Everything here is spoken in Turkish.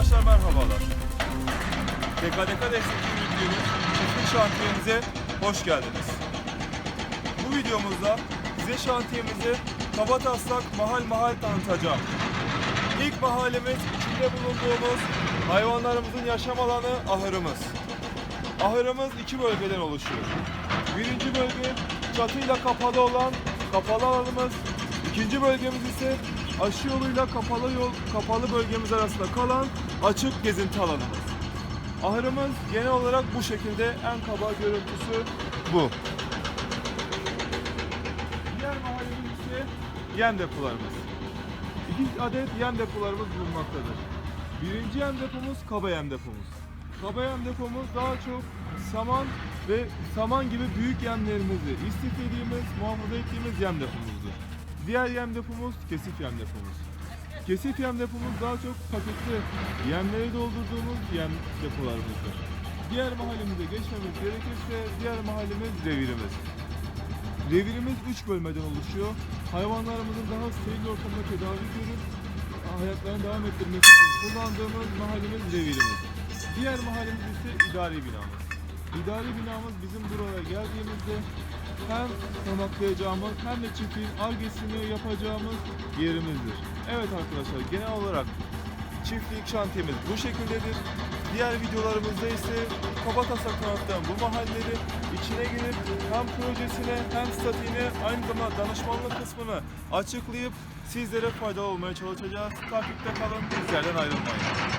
Arkadaşlar merhabalar. DKDK destekli videomuz çiftlik şantiyemize hoş geldiniz. Bu videomuzda size şantiyemizi Kabataslak mahal mahal tanıtacağım. İlk mahallemiz içinde bulunduğumuz hayvanlarımızın yaşam alanı ahırımız. Ahırımız iki bölgeden oluşuyor. Birinci bölge çatıyla kapalı olan kapalı alanımız. İkinci bölgemiz ise aşı yoluyla kapalı yol kapalı bölgemiz arasında kalan açık gezinti alanımız. Ahırımız genel olarak bu şekilde en kaba görüntüsü bu. Diğer mahallemiz ise yem depolarımız. İki adet yem depolarımız bulunmaktadır. Birinci yem depomuz kaba yem depomuz. Kaba yem depomuz daha çok saman ve saman gibi büyük yemlerimizi istiflediğimiz, muhafaza ettiğimiz yem depomuzdur. Diğer yem depomuz kesif yem depomuz. Kesif yem depomuz daha çok paketli yemleri doldurduğumuz yem depolarımızdır. Diğer mahallemize geçmemiz gerekirse diğer mahallemiz revirimiz. Revirimiz 3 bölmeden oluşuyor. Hayvanlarımızın daha steril ortamda tedavi görüp hayatlarını devam ettirmesi için kullandığımız mahallemiz revirimiz. Diğer mahallemiz ise idari binamız. İdari binamız bizim buraya geldiğimizde hem konaklayacağımız hem de çiftliğin argesini yapacağımız yerimizdir. Evet arkadaşlar genel olarak çiftlik şantiyemiz bu şekildedir. Diğer videolarımızda ise Kabatasak tanıttığım bu mahalleleri içine girip hem projesine hem statiğine aynı zamanda danışmanlık kısmını açıklayıp sizlere faydalı olmaya çalışacağız. Takipte kalın, bizlerden ayrılmayın.